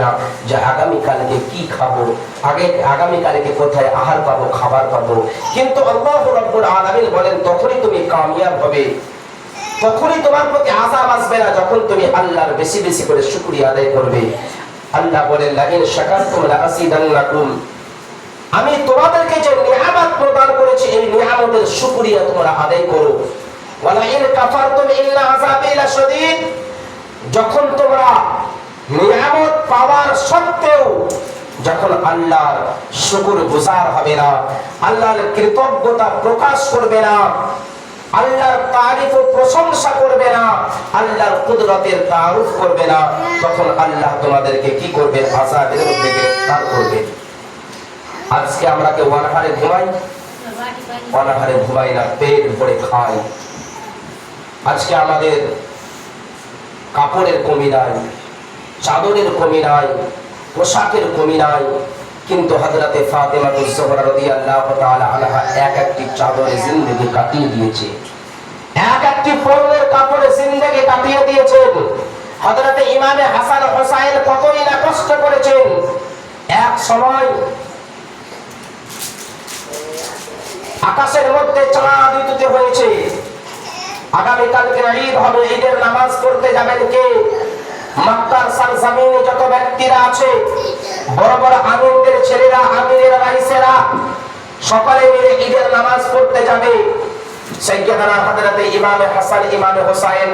না যে আগামীকালকে কি খাব? আগে আগামীকালকে কোথায় আহার পাবো, খাবার পাবো? কিন্তু আল্লাহ রব্বুল আলামিন বলেন, তখনই তুমি কামিয়াব হবে। তখনই তোমার প্রতি আযাব আসবে না যখন তুমি আল্লাহর বেশি বেশি করে শুকরিয়া আদায় করবে। আল্লাহ বলেন, লাইন শাকারতুম লাআসিদান্নাকুম আমি তোমাদেরকে যে নিয়ামত প্রদান করেছি, এই নিয়ামতের শুকরিয়া তোমরা আদায় করো। ওয়ালা ইন কাফারতুম ইন্না আযাবি লাশাদীদ যখন তোমরা পাওয়ার সত্ত্বেও যখন আল্লাহর শুকুর গুজার হবে না, আল্লাহর কৃতজ্ঞতা প্রকাশ করবে না, আল্লাহর তারিফ ও প্রশংসা করবে না, আল্লাহর কুদরতের তারুফ করবে না, তখন আল্লাহ তোমাদেরকে কি করবে? আজাদের মধ্যে গ্রেফতার করবে। আজকে আমরা কেউ অনাহারে ঘুমাই? অনাহারে ঘুমাই না, পেট ভরে খাই। আজকে আমাদের কাপড়ের কমি নাই। চাদরের কমি নাই, পোশাকের কমি নাই, কিন্তু আনহা এক একটি চাদরে কাটিয়ে দিয়েছে। এক একটি কাপড়ে কাটিয়ে দিয়েছেন। ইমামে হাসান হোসাইন কতই না কষ্ট করেছেন। এক সময় আকাশের মধ্যে চাঁদ হয়েছে। আগামীকালকে ঈদ হবে, ঈদের নামাজ পড়তে যাবেন কে? মক্কার সরজমিনে যত ব্যক্তিরা আছে, বড় বড় আমিরদের ছেলেরা আমিরের রাইসেরা, সকলে মিলে ঈদের নামাজ পড়তে যাবে। সাইয়্যিদানা হযরতে ইমামে হাসান, ইমামে হোসাইন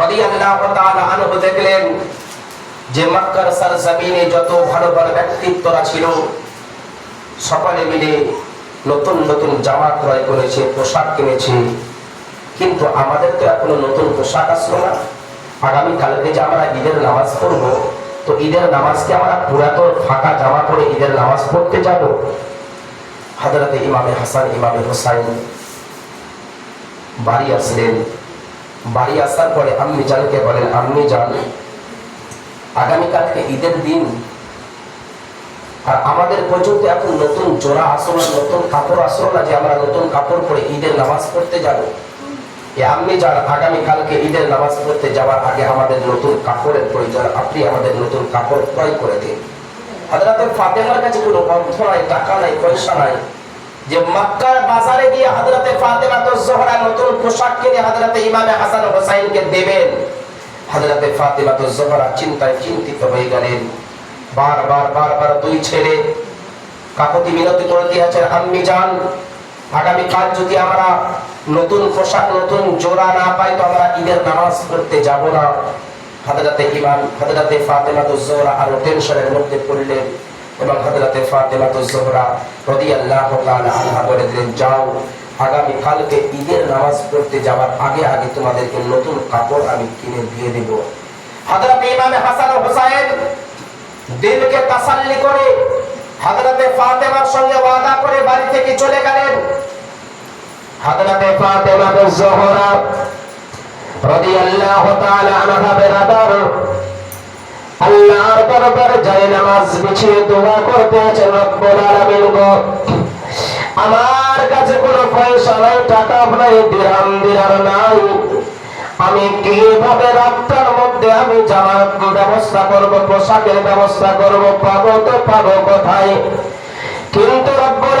রাদিয়াল্লাহু তাআলা আনহু দেখলেন যে মক্কার সরজমিনে যত ভালো ভালো ব্যক্তিত্বরা ছিল, সকলে মিলে নতুন নতুন জামা ক্রয় করেছে, পোশাক কিনেছে। কিন্তু আমাদের তো এখনও নতুন পোশাক আসলো না। আগামী কালকে যে আমরা ঈদের নামাজ পড়ব, তো ঈদের নামাজকে আমরা পুরাতন ফাঁকা জামা পরে ঈদের নামাজ পড়তে যাব? হাজরতে ইমামে হাসান, ইমামে হোসাইন বাড়ি আসলেন। বাড়ি আসার পরে আম্মি জানকে বলেন, আম্মি জান আগামীকালকে ঈদের দিন আর আমাদের পর্যন্ত এখন নতুন জোড়া আসলো, নতুন কাপড় আসলো না যে আমরা নতুন কাপড় পরে ঈদের নামাজ পড়তে যাব? আপনি যান আগামীকালকে ঈদের নামাজ পড়তে যাওয়ার আগে আমাদের নতুন কাপড়ের প্রয়োজন আপনি আমাদের নতুন কাপড় ক্রয় করে দিন। হাজরাতের ফাতেমার কাছে কোনো অর্থ নাই, টাকা নাই, পয়সা নাই। যে মক্কার বাজারে গিয়ে হাজরাতে ফাতেমা তো জোহরা নতুন পোশাক কিনে হাজরাতে ইমামে হাসান হোসাইনকে দেবেন। হাজরাতে ফাতেমা তো জোহরা চিন্তায় চিন্তিত হয়ে গেলেন। বারবার বারবার দুই ছেলে কাকতি মিনতি করে দিয়েছেন, আম্মি যান আগামী কাল যদি আমরা নতুন পোশাক, নতুন জোড়া না পাই তো আমরা ঈদের নামাজ পড়তে যাব না। হাজরাতে ইমাম হাজরাতে ফাতেমা জোহরা আরও টেনশনের মধ্যে পড়লেন এবং হাজরাতে ফাতেমা জোহরা রাদিয়াল্লাহু তাআলা আনহা বলে দিলেন, যাও, আগামী কালকে ঈদের নামাজ পড়তে যাওয়ার আগে আগে তোমাদেরকে নতুন কাপড় আমি কিনে দিয়ে দেব। হাজরাতে ইমামে হাসান হোসাইন দিলকে তাসাল্লি করে হযরতে ফাতেমার সঙ্গে ওয়াদা করে বাড়ি থেকে চলে গেলেন। হযরতে ফাতেমা জোহরা রাদিয়াল্লাহু তাআলা আনহা বেরাদার আল্লাহর দরবারে যায় নামাজ বিছিয়ে দোয়া করতে আছেন রব্বুল আলামিন গো, আমার কাছে কোনো পয়সা নাই, টাকা নাই দিরহাম নাই। আমি কীভাবে রাতটার মধ্যে আমি জামার ব্যবস্থা করব, পোশাকের ব্যবস্থা করব, পাবো তো পাবো কোথায়? কিন্তু রব্বুল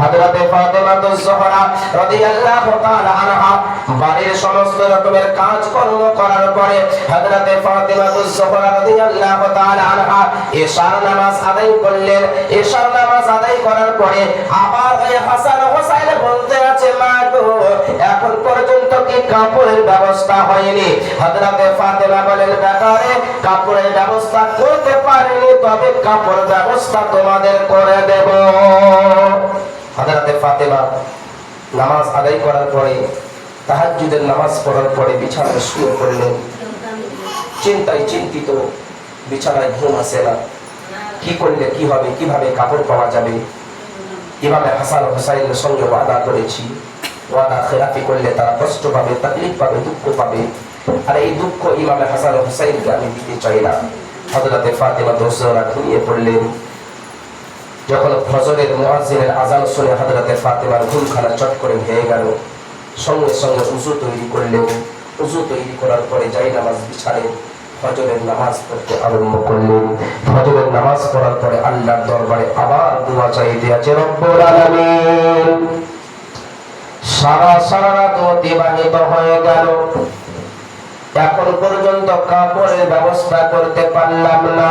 হযরতে ফাতেমা তো জোহরা রাদিয়াল্লাহু তাআলা আনহা বাড়ির সমস্ত রকমের কাজ কর্ম করার পরে হযরতে ফাতেমা তো জোহরা রাদিয়াল্লাহু তাআলা আনহা ইশার নামাজ আদায় করলেন। ইশার নামাজ আদায় করার পরে আবার হাসান হোসাইন বলতে আছে, মা গো, এখন পর্যন্ত কি কাপড়ের ব্যবস্থা হয়নি? হযরতে ফাতেমা বলেন, ব্যাপারে কাপড়ের ব্যবস্থা করতে পারিনি, তবে কাপড় ব্যবস্থা তোমাদের করে দেব। হযরতে ফাতেমা নামাজ আদায় করার পরে, তাহাজ্জুদের নামাজ পড়ার পরে বিছানায় শুয়ে পড়লেন। চিন্তায় চিন্তিত, বিছানায় ঘুম আসে না। কি করলে কি হবে, কীভাবে কাপড় পাওয়া যাবে? ইমামে হাসান হোসাইনের সঙ্গে ওয়াদা করেছি। ওয়াদা খেলাফি করলে তারা কষ্ট পাবে, তাকলিফ পাবে, দুঃখ পাবে। আর এই দুঃখ ইমামে হাসান হোসাইনকে আমি দিতে চাই না। হজরতে ফাতেমা দোসরা ঘুমিয়ে পড়লেন। যখন ফজরের মুয়াজ্জিনের আজান শুনে হযরতে ফাতেমার ঘুমখানা চট করে ভেঙে গেল, সঙ্গে সঙ্গে উজু তৈরি করলেন উজু তৈরি করার পরে যাই নামাজ বিছাড়ে ফজরের নামাজ পড়তে আরম্ভ করলেন ফজরের নামাজ পড়ার পরে আল্লাহর দরবারে আবার দোয়া রব্বুল আলামিন, সারা সারা রাত অতিবাহিত হয়ে গেল। এখন পর্যন্ত কাপড়ের ব্যবস্থা করতে পারলাম না।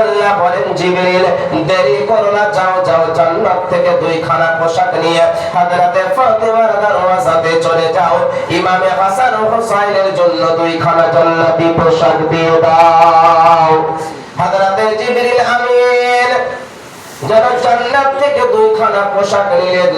আল্লাহ বলেন পোশাক নিয়ে হযরতে ফাতেমার দরওয়াজাতে চলে যাও। ইমামে হাসান ও হুসাইনের জন্য দুইখানা জান্নাতি পোশাক দিয়ে দাও। আমিন যেন জান্নাত থেকে দুইখানা পোশাক নিলেন,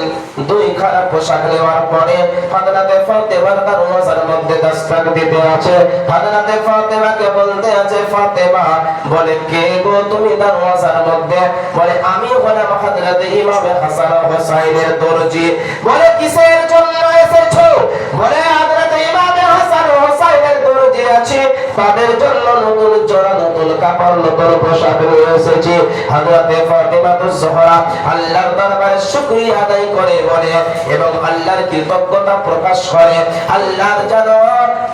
দুইখানা পোশাক নেওয়ার পরে হযরতে ফাতেমার দরওয়াজার মধ্যে দস্তক দিতে আছে। হযরতে ফাতেমাকে বলতে আছে, ফাতেমা, বলে, কে গো তুমি তার দরওয়াজার মধ্যে? বলে, আমি হলাম হযরতে ইমাম হাসান হুসাইনের দরজি। বলে, কিসের জন্য এসেছ? বলে, হযরতে ইমাম তাদের জন্য নতুন জোড়া, নতুন কাপড়, নতুন পোশাক নিয়ে এসেছি। হযরতে তো জোহরা আল্লাহর দরবারে শুকরিয়া আদায় করে বলে এবং আল্লাহর কৃতজ্ঞতা প্রকাশ করে। আল্লাহর যেন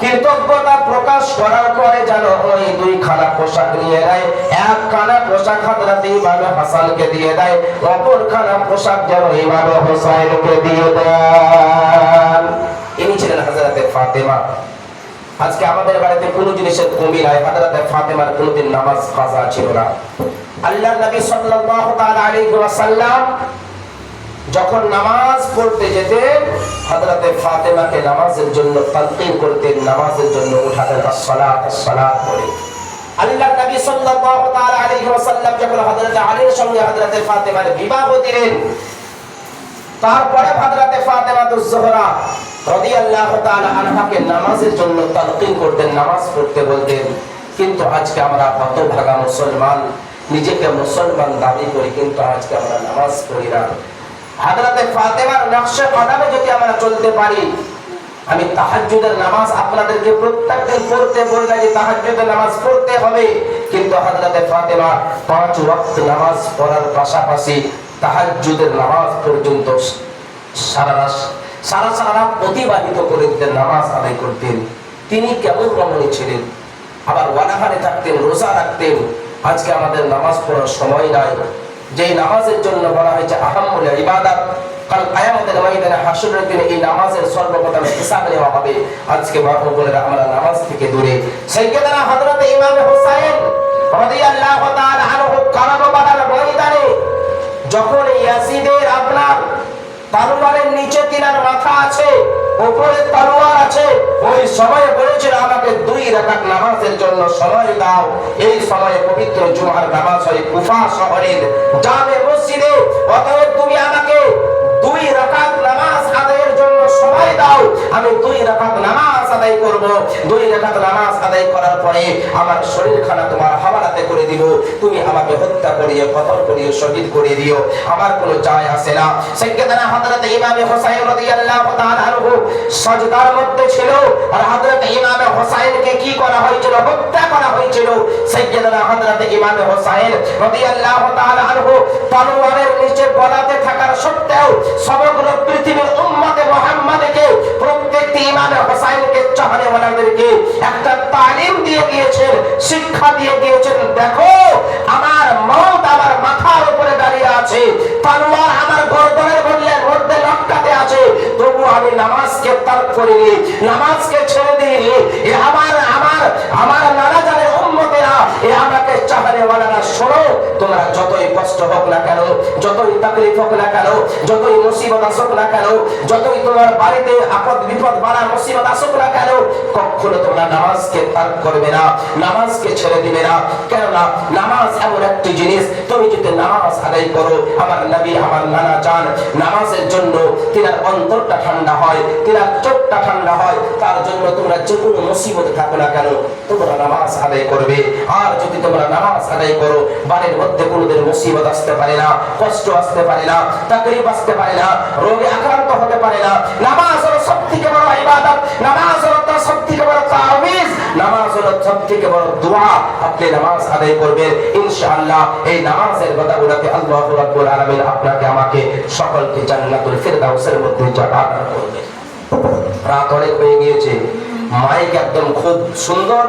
কৃতজ্ঞতা প্রকাশ করার পরে যেন ওই দুই খানা পোশাক নিয়ে নেয়। এক খানা পোশাক হযরতে ইমাম হাসানকে দিয়ে দেয়, অপর খানা পোশাক যেন ইমাম হোসাইনকে দিয়ে দেন। ইনি ছিলেন হযরতে ফাতেমা। আজকে আমাদের বাড়িতে কোনো জিনিসের কমি নাই। হযরতে ফাতেমার কোনোদিন নামাজ কাজা ছিল না। আল্লাহর নবী সাল্লাল্লাহু তাআলা আলাইহি যখন নামাজ পড়তে যেতেন, হযরতে ফাতেমাকে নামাজের জন্য তালকিন করতেন, নামাজের জন্য উঠাতেন, আসসালাত আসসালাত বলে। আল্লাহর নবী সাল্লাল্লাহু তাআলা আলাইহি ওয়াসাল্লাম যখন হযরতে আলীর সঙ্গে হযরতে ফাতেমার বিবাহ দিলেন, তারপরে হযরতে ফাতেমা জোহরা রাদিয়াল্লাহু তাআলা নামাজের জন্য তালকিন করতেন, নামাজ পড়তে বলতেন। কিন্তু আজকে আমরা হতভাগা মুসলমান, নিজেকে মুসলমান দাবি করি, কিন্তু আজকে আমরা নামাজ পড়ি না। হযরতে ফাতেমার নকশে যদি আমরা চলতে পারি, আমি তাহাজ্জুদের নামাজ আপনাদেরকে প্রত্যেকদিন পড়তে বললে যে তাহাজ্জুদের নামাজ পড়তে হবে। কিন্তু হযরতে ফাতেমা পাঁচ ওয়াক্ত নামাজ পড়ার পাশাপাশি তাহাজ্জুদের নামাজ পর্যন্ত সারা সারা সারা অতিবাহিত করে দিতেন, নামাজ আদায় করতেন। তিনি কেমন রমণী ছিলেন? আবার ওয়ানাহারে থাকতেন, রোজা রাখতেন। আজকে আমাদের নামাজ পড়ার সময় নাই। যেই নামাজের জন্য বলা হয়েছে আহাম্মুল ইবাদত। কাল কিয়ামতের ময়দানে হাসরের দিনে এই নামাজের সর্বপ্রথম হিসাব নেওয়া হবে। আজকে ও বোনেরা আমরা নামাজ থেকে দূরে। সাইয়্যিদানা হযরত ইমাম হুসাইন রাদিয়াল্লাহু তাআলা আনহু কারাবালার ময়দানে যখন ইয়াসিদের আপনার তলোয়ারের নিচে তিনার মাথা আছে উপরে তলোয়ার আছে। ওই সময়ে বলেছিল আমাকে দুই রাকাত নামাজের জন্য সময় দাও। এই সময়ে পবিত্র জুমার নামাজ হয় কুফা শহরের জামে মসজিদে। অতএব তুমি আমাকে দুই রাকাত নামাজ সময় দাও। আমি দুই রাকাত নামাজ আদায় করব। দুই রাকাত নামাজ আদায় করার পরে আমার শরীরখানা তোমার হাওয়ালাতে করে দিব। তুমি আমাকে হত্যা করিয়ে, কতল করিয়ে, শহীদ করে দিও। আমার কোনো যায় আসে না। সাইয়্যিদানা হযরত ইমাম হুসাইন রাদিয়াল্লাহু তাআলা আনহু সাজদার মধ্যে ছিল আর হযরত ইমাম হুসাইনকে কি করা হয়েছিল? হত্যা করা হয়েছিল। সাইয়্যিদানা হযরত ইমাম হুসাইন রাদিয়াল্লাহু তাআলা আনহু তলোয়ারের নিচে গলাতে থাকার সত্ত্বেও সমগ্র পৃথিবীর উম্মতে একটা তালিম দিয়ে গিয়েছেন, শিক্ষা দিয়ে গিয়েছেন, দেখো, আমার মত আমার মাথার উপরে দাঁড়িয়ে আছে, তলোয়ার আমার গর্দনের মধ্যে মধ্যে লটকাতে আছে। তবু আমি নামাজকে তার করিনি, নামাজকে ছেড়ে দিইনি। আমার আমার আমার নানা জানের উম্মতেরা এ আমাকে চাহনে ওয়ালারা শোনো তোমরা যতই কষ্ট হোক না কেন, যতই তাকলিফ হোক না কেন, যতই মুসিবত আসুক না কেন, যতই তোমার বাড়িতে আপদ বিপদ বাড়া মুসিবত আসুক না কেন, কখনো তোমরা নামাজকে তার করবে না, নামাজকে ছেড়ে দিবে না। কেননা নামাজ এমন একটি জিনিস, তুমি যদি নামাজ আদায় করো, আমার নবী, আমার নানা চান নামাজের জন্য তিনার অন্তরটা ঠান্ডা হয়, তিনার চোখটা ঠান্ডা হয়, তার জন্য তোমরা যে কোনো মুসিবত থাকো না কেন, তোমরা নামাজ আদায় করবে। আর যদি তোমরা নামাজ আদায় করো, বাড়ির মধ্যে কোনোদের মুসিবত আসতে পারে না, কষ্ট আসতে পারে না, তাকলিফ আসতে পারে না, রোগে আক্রান্ত হতে পারে না। নামাজ হলো সব থেকে বড় ইবাদত, নামাজ হলো তার সব থেকে বড় তাবিজ নামাজ হলো সব থেকে বড় দোয়া। আপনি নামাজ আদায় করবেন, ইনশাআল্লাহ এই নামাজের বদাউলাতে আল্লাহ রাব্বুল আলামিন আপনাকে আমাকে সকলকে জান্নাতুল ফিরদাউসের মধ্যে জায়গা করবে। রাত অনেক হয়ে গিয়েছে, মাইক একদম খুব সুন্দর।